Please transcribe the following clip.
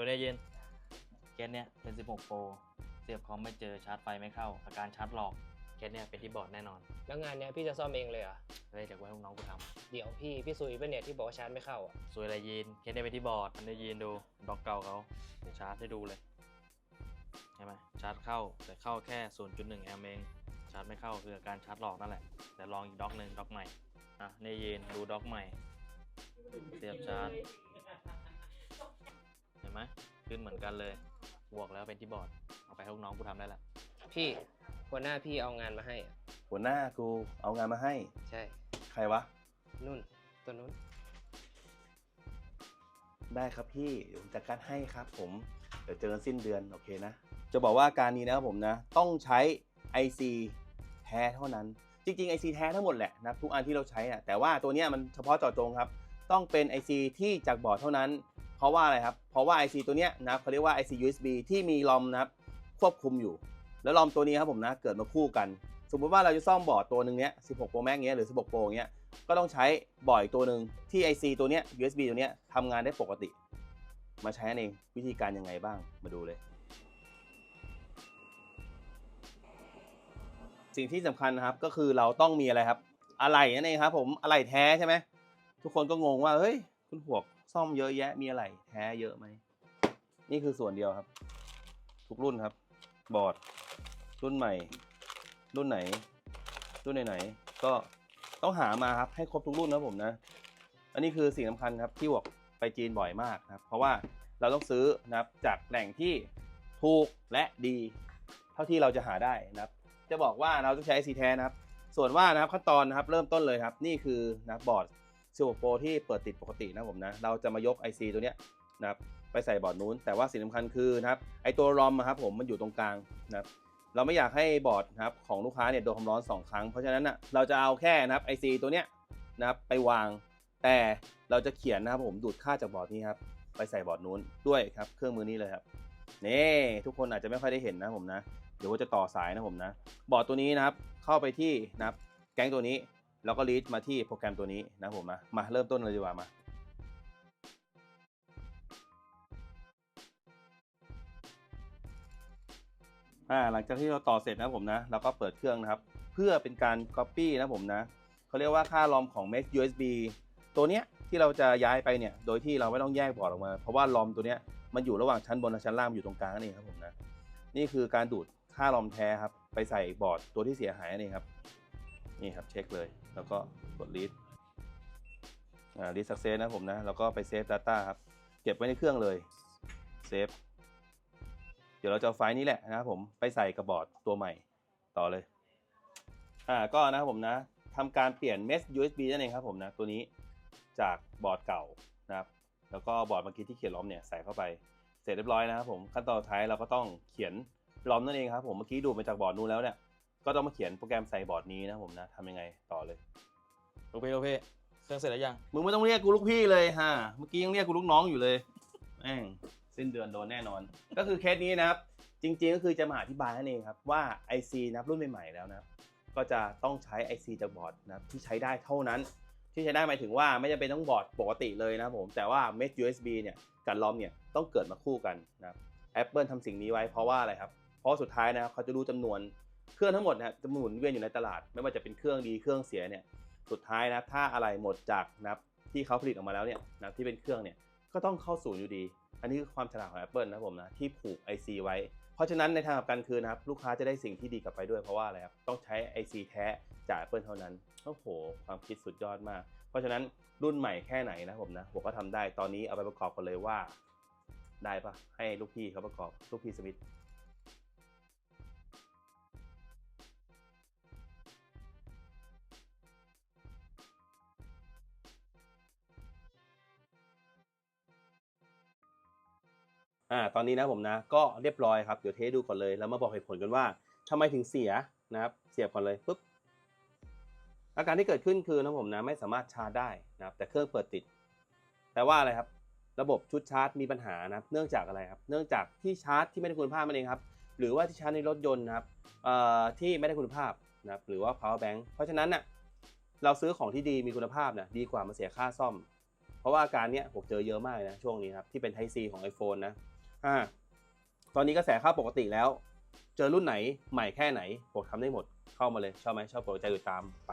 ดูได้ยินเคสเนี้ยเป็น 16 Pro เสียบคอมไม่เจอชาร์จไฟไม่เข้า อาการชาร์จหลอกเคสเนี้ยเป็นที่บอร์ดแน่นอน แล้วงานเนี้ยพี่จะซ่อมเองเลยเหรอเฮ้ยเดี๋ยวไว้ลูกน้องกูทเดี๋ยวพี่พี่ซุยเป็นเนี่ยที่บอกว่าชาร์จไม่เข้าอะำสวยอะไรยีนเคสเนี้ยเป็นที่บอร์ดมันได้ยีนดูด็อกเก่าเขาเดี๋ยวชาร์จให้ดูเลยใช่ไหมชาร์จเข้าแต่เข้าแค่ 0.1 แอมป์เองชาร์จไม่เข้าคืออาการชาร์จหลอกนั่นแหละแต่ลองอีกด็อกหนึ่งด็อกใหม่อะนี่ยีนดูด็อกใหม่เสียบชาร์จเห็น ไหมขึ้นเหมือนกันเลยบวกแล้วเป็นที่บอร์ดเอาไปให้ลูกน้องกูทำได้ละพี่หัวหน้าพี่เอางานมาให้อะหัวหน้ากูเอางานมาให้ ใช่ ใครวะ นุ่นตัวนู้น ได้ครับพี่เดี๋ยวผมจัดการให้ครับผมเดี๋ยวเจอกันสิ้นเดือนโอเคนะ จะบอกว่าการนี้นะครับผมนะ ต้องใช้ IC แท้เท่านั้น จริง ๆ IC แท้ทั้งหมดแหละนะทุกอันที่เราใช้อะแต่ว่าตัวเนี้ยมันเฉพาะเจาะจงครับ ต้องเป็น IC ที่จากบอร์ดเท่านั้น เพราะว่าอะไรครับ เพราะว่า IC ตัวเนี้ยนะเขาเรียกว่า IC USB ที่มีลอมนะครับควบคุมอยู่ แล้วลอมตัวนี้ครับผมนะเกิดมาคู่กัน สมมติว่าเราจะซ่อมบอร์ดตัวหนึ่งเนี้ย 16 Pro Max เงี้ยหรือ 16 Pro เงี้ยก็ต้องใช้บอร์ดอีกตัวหนึ่งที่ IC ตัวเนี้ย USB ตัวเนี้ยทำงานได้ปกติ มาใช้นั่นเองวิธีการยังไงบ้างมาดูเลย สิ่งที่สำคัญนะครับก็คือเราต้องมีอะไรครับ อะไหล่นั่นเองครับผมอะไหล่แท้ใช่ไหมทุกคนก็งงว่าเฮ้ย คุณหวกซ่อมเยอะแยะมีอะไหล่แท้เยอะไหม นี่คือส่วนเดียวครับ ทุกรุ่นครับ บอร์ด รุ่นใหม่ รุ่นไหน รุ่นไหนๆก็ต้องหามาครับให้ครบทุกรุ่นนะผมนะ อันนี้คือสิ่งสำคัญครับที่หวกไปจีนบ่อยมากนะครับ เพราะว่าเราต้องซื้อนะครับจากแหล่งที่ถูกและดี เท่าที่เราจะหาได้นะครับ จะบอกว่าเราต้องใช้ IC แท้นะครับ ส่วนว่านะครับขั้นตอนนะครับเริ่มต้นเลยครับ นี่คือนะบอร์ด ซิลโปรที่เปิดติดปกตินะผมนะ เราจะมายก IC ตัวเนี้ยนะครับไปใส่บอร์ดนู้น แต่ว่าสิ่งสำคัญคือนะครับไอตัวรอมครับผมมันอยู่ตรงกลางนะครับเราไม่อยากให้บอร์ดนะครับของลูกค้าเนี่ยโดนความร้อน 2 ครั้ง เพราะฉะนั้นอะเราจะเอาแค่นะครับ IC ตัวเนี้ยนะครับไปวาง แต่เราจะเขียนนะครับผมดูดค่าจากบอร์ดนี้ครับไปใส่บอร์ดนู้นด้วยครับเครื่องมือนี้เลยครับนี่ทุกคนอาจจะไม่ค่อยได้เห็นนะผมนะเดี๋ยวว่าจะต่อสายนะผมนะ บอร์ดตัวนี้นะครับเข้าไปที่นะครับแก๊งตัวนี้ แล้วก็ลีดมาที่โปรแกรมตัวนี้นะผมมามาเริ่มต้นเลยดีกว่ามาอ่าหลังจากที่เราต่อเสร็จนะผมนะเราก็เปิดเครื่องนะครับ เพื่อเป็นการ Copy นะผมนะเขาเรียกว่าค่าลอมของ Mesh USB ตัวเนี้ยที่เราจะย้ายไปเนี่ยโดยที่เราไม่ต้องแยกบอร์ดออกมา เพราะว่าลอมตัวเนี้ยมันอยู่ระหว่างชั้นบนและชั้นล่างอยู่ตรงกลางนั่ครับผมนะนี่คือการดูดค่าลอมแท้ครับไปใส่บอร์ดตัวที่เสียหายนั่ครับนี่ครับเช็คเลยแล้วก็กด read อ่า read success นะผมนะ แล้วก็ไปเซฟ data ครับ เก็บไว้ในเครื่องเลยเซฟเดี๋ยวเราจะเอาไฟล์นี้แหละนะครับผมไปใส่กับบอร์ดตัวใหม่ต่อเลยอ่าก็นะครับผมนะทำการเปลี่ยนเมส USB นั่นเองครับผมนะตัวนี้จากบอร์ดเก่านะครับแล้วก็บอร์ดเมื่อกี้ที่เขียนล้อมเนี่ยใส่เข้าไปเสร็จเรียบร้อยนะครับผมขั้นตอนท้ายเราก็ต้องเขียนล้อมนั่นเองครับผมเมื่อกี้ดูมาจากบอร์ดนู้นแล้วเนี่ย ก็ต้องมาเขียนโปรแกรมใส่บอร์ดนี้นะครับผมนะทำยังไงต่อเลยลูกพี่ลูกพี่เครื่องเสร็จแล้วยังมึงไม่ต้องเรียกกูลูกพี่เลยฮะเมื่อกี้ยังเรียกกูลูกน้องอยู่เลยแม่งสิ้นเดือนโดนแน่นอน ก็คือเคสนี้นะครับ จริงๆก็คือจะมาอธิบายนั่นเองครับว่า IC นะครับรุ่นใหม่ๆแล้วนะครับก็จะต้องใช้ IC จากบอร์ดนะครับที่ใช้ได้เท่านั้น ที่ใช้ได้หมายถึงว่าไม่จำเป็นต้องบอร์ดปกติเลยนะครับผมแต่ว่าเม็ด USB เนี่ยกับลอมเนี่ยต้องเกิดมาคู่กันนะครับ Apple ทำสิ่งนี้ไว้เพราะว่าอะไรครับ เพราะสุดท้ายนะครับเขาจะรู้จำนวน เครื่องทั้งหมดนะจะหมุนเวียนอยู่ในตลาด ไม่ว่าจะเป็นเครื่องดีเครื่องเสียเนี่ยสุดท้ายนะถ้าอะไรหมดจากนะที่เขาผลิตออกมาแล้วเนี่ยนะที่เป็นเครื่องเนี่ยก็ต้องเข้าสู่อยู่ดี อันนี้คือความฉลาดของ Apple นะผมนะที่ผูก IC ไว้ เพราะฉะนั้นในทางกลับกันคือนะครับลูกค้าจะได้สิ่งที่ดีกลับไปด้วยเพราะว่าอะไรครับต้องใช้ IC แท้จาก Apple เท่านั้นโอ้โหความคิดสุดยอดมาก เพราะฉะนั้นรุ่นใหม่แค่ไหนนะผมนะผมก็ทำได้ตอนนี้เอาไปประกอบกันเลยว่า ได้ปะให้ลูกพี่เขาประกอบลูกพี่สมิธ อ่าตอนนี้นะผมนะก็เรียบร้อยครับเดี๋ยวเทสดูก่อนเลยแล้วมาบอกเหตุผลกันว่าทำไมถึงเสียนะครับ เสียบก่อนเลยปุ๊บอาการที่เกิดขึ้นคือนะผมนะไม่สามารถชาร์จได้นะครับ แต่เครื่องเปิดติดแต่ว่าอะไรครับ ระบบชุดชาร์จมีปัญหานะครับ เนื่องจากอะไรครับ เนื่องจากที่ชาร์จที่ไม่ได้คุณภาพนั่นเองครับ หรือว่าที่ชาร์จในรถยนต์นะครับเอ่อที่ไม่ได้คุณภาพนะครับหรือว่า power bank เพราะฉะนั้นน่ะเราซื้อของที่ดีมีคุณภาพนะดีกว่ามาเสียค่าซ่อม เพราะว่าอาการเนี้ยผมเจอเยอะมากนะช่วงนี้ครับที่เป็นไทซีของ iPhone นะอ่าตอนนี้กระแสเข้าปกติแล้ว เจอรุ่นไหนใหม่แค่ไหนผมทำได้หมดเข้ามาเลยชอบไหมชอบโปรดใจติดตามไป